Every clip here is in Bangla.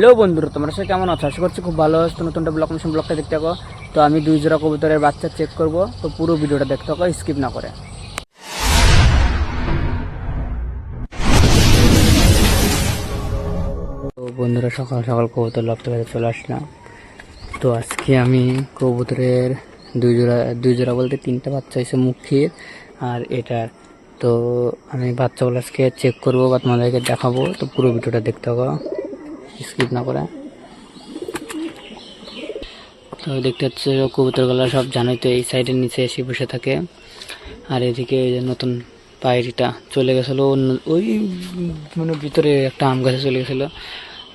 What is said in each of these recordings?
হ্যালো বন্ধুরা, তোমরা সে কেমন আছো? আশা করছি খুব ভালো আছো। নতুন একটা ব্লগ মিশন ব্লগটা দেখতে থাকো। তো আমি দুই জোড়া কবুতরের বাচ্চা চেক করব। তো পুরো ভিডিওটা দেখতে থাকো স্কিপ না করে। তো বন্ধুরা, সকাল সকাল কবুতর লক্ষ্য কাছে চলে আসলাম। তো আজকে আমি কবুতরের দুই জোড়া দুই জোড়া বলতে তিনটা বাচ্চা হয়েছে মুখির আর এটার। তো আমি বাচ্চাগুলো আজকে চেক করব বা তোমাদেরকে দেখাবো। তো পুরো ভিডিওটা দেখতে হবে স্কিপ না করে। তো দেখতে হচ্ছে কবুতরগুলো সব জানোই তো এই সাইডের নিচে এসে বসে থাকে। আর এদিকে ওই যে নতুন পায়রিটা চলে গেছিল, অন্য- ওই মানে ভিতরে একটা আম গাছে চলে গেছিল।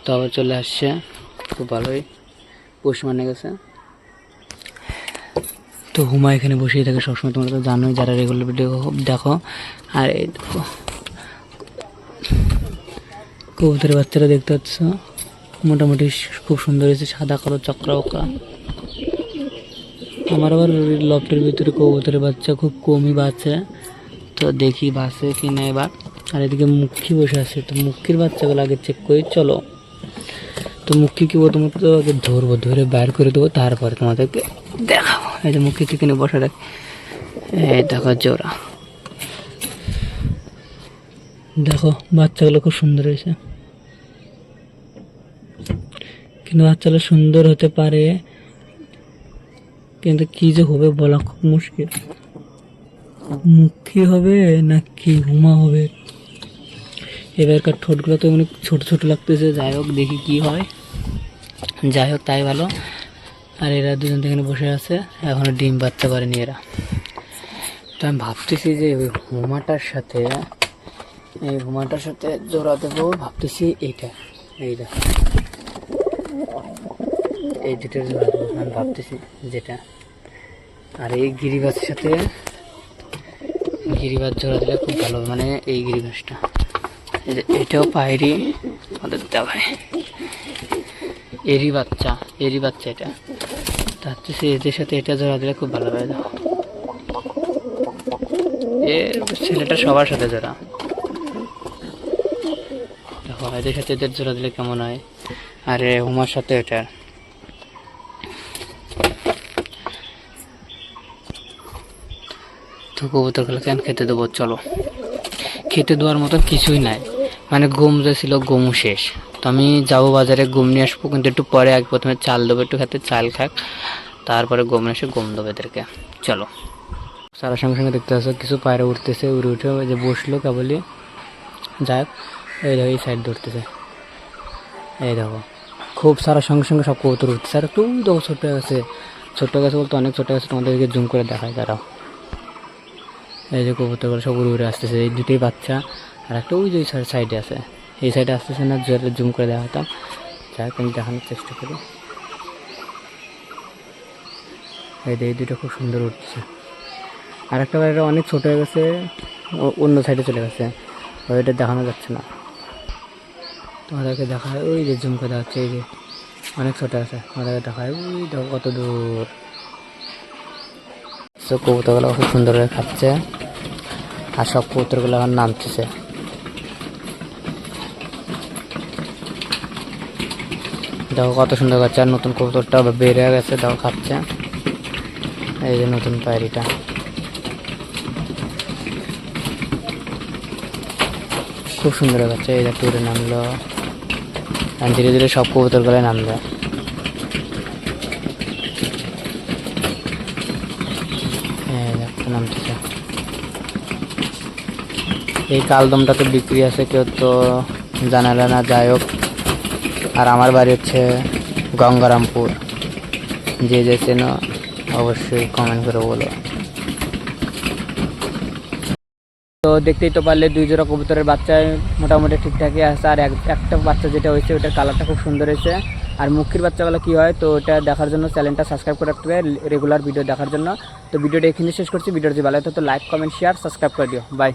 তো আবার চলে আসছে। খুব ভালোই পোষ মানে গেছে। তো হুমা এখানে বসেই থাকে সবসময়, তোমরা তো জানোই যারা রেগুলার ভিডিও দেখো। আর এই দেখো, কবুতরের বাচ্চারা দেখতে পাচ্ছ মোটামুটি খুব সুন্দর হয়েছে, সাদা, কালো, চক্রা, ওকা। আমার আবার লফটের ভিতরে কবুতরের বাচ্চা খুব কমই বাঁচে তো দেখি বাসে কি না এবার। আর এদিকে মুখী বসে আছে, তো মুখির বাচ্চাগুলো আগে চেক করি, চলো। তো মুখী কি প্রথমত আগে ধরবো, ধরে বাইর করে দেবো, তারপরে তোমাদেরকে দেখাবো। এই যে মুখী এখানে বসে রাখ এই দেখো জোড়া। দেখো, বাচ্চাগুলো খুব সুন্দর হয়েছে। কিন্তু বাচ্চাগুলো সুন্দর হতে পারে। কিন্তু কি যে হবে বলা খুব মুশকিল। মুখী হবে না কি হুমা হবে? এবারকার ঠোঁটগুলো তো অনেক ছোট ছোট লাগতেছে। যাই হোক, দেখি কি হয়। যাই হোক, তাই ভালো। আর এরা দুজন এখানে বসে আছে। এখনও ডিম বাচ্চা পারেনি এরা। তো আমি ভাবতেছি যে ওই হুমাটার সাথে, এই হুমাটার সাথে জোড়া দেবো। ভাবতেছি এইটা এই দেখো এই দুটোর আমি ভাবতেছি যেটা। আর এই গিরিবাসের সাথে গিরিবাস জোড়া দিলে খুব ভালো মানে এই গিরিবাসটা। এটাও পায়রি, আমাদের দেখায় এরই বাচ্চা এরই বাচ্চা এটা। তার চেয়ে এদের সাথে এটা জোড়া দিলে খুব ভালো দেখো। এ ছেলেটা সবার সাথে জোড়া। দেখো, এদের সাথে এদের জোড়া দিলে কেমন হয়। আর হুমার সাথে এটার তো কবুতরগুলো কেন খেতে দেবো? চলো। খেতে দেওয়ার মতো কিছুই নাই। মানে গম যে ছিল গমও শেষ। তো আমি যাব বাজারে গম নিয়ে আসব, কিন্তু একটু পরে আগে প্রথমে চাল দেবো, একটু খেতে চাল খাক। তারপরে গম এসে গম দেবো এদেরকে। চলো। সারা সঙ্গে সঙ্গে দেখতে পাচ্ছ, কিছু পায়রা উঠতেছে উড়ে উঠে যে বসল কেবলই। যাক এই দেখো, এই সাইড ধরতেছে এই দেখো, খুব সারা সঙ্গে সঙ্গে সব কবুতর উঠতেছে আর একটু দেখো ছোট্ট গেছে ছোট্ট গেছে বলতে অনেক ছোট গেছে তোমাদেরকে জুম করে দেখায়, দাঁড়াও। এই যে কবুতরগুলো সব উড়ে উড়ে আসতেছে, এই দুটোই বাচ্চা। আর একটা ওই যে সাইডে আছে। এই সাইডে আসতেছে না, জোরে জুম করে দেওয়া দেখাতাম। যাই আমি দেখানোর চেষ্টা করি। এই এই দুটো খুব সুন্দর উঠছে আর একটা বাইরে অনেক ছোট হয়ে গেছে অন্য সাইডে চলে গেছে। ওইটা দেখানো যাচ্ছে না। তোমাদেরকে দেখায়, ওই যে জুম করে দেখাচ্ছে, এই যে অনেক ছোট আছে। তোমাদেরকে দেখায়, ওই দেখো কত দূর। কবুতরগুলো খুব সুন্দর খাচ্ছে। আর সব কবুতরগুলো এখন নামতেছে। দেখো কত সুন্দর খাচ্ছে আর নতুন কবুতরটা বেড়ে গেছে, দেখো খাচ্ছে। এই যে নতুন পায়রিটা। খুব সুন্দর খাচ্ছে এই দেখো উড়ে নামলো। আর ধীরে ধীরে সব কবুতরগুলো নামলো। নামতেছে। এই কালদমটা তো বিক্রি আছে, কেউ তো জানালে না, যাই হোক। আর আমার বাড়ি হচ্ছে গঙ্গারামপুর। যে যে চেনো, অবশ্যই কমেন্ট করে বলো। তো দেখতেই তো পারলে দুই জোড়া কবুতরের বাচ্চা মোটামুটি ঠিকঠাকই আছে। আর এক- একটা বাচ্চা যেটা হয়েছে, ওটার কালারটা খুব সুন্দর হয়েছে। আর মুখির বাচ্চাগুলো কী হয়, তো ওটা দেখার জন্য চ্যানেলটা সাবস্ক্রাইব করে রাখতে রেগুলার ভিডিও দেখার জন্য। তো ভিডিওটা এখানে শেষ করছি। ভিডিওটা ভালো হতো তো লাইক কমেন্ট শেয়ার সাবস্ক্রাইব করে দিও। বাই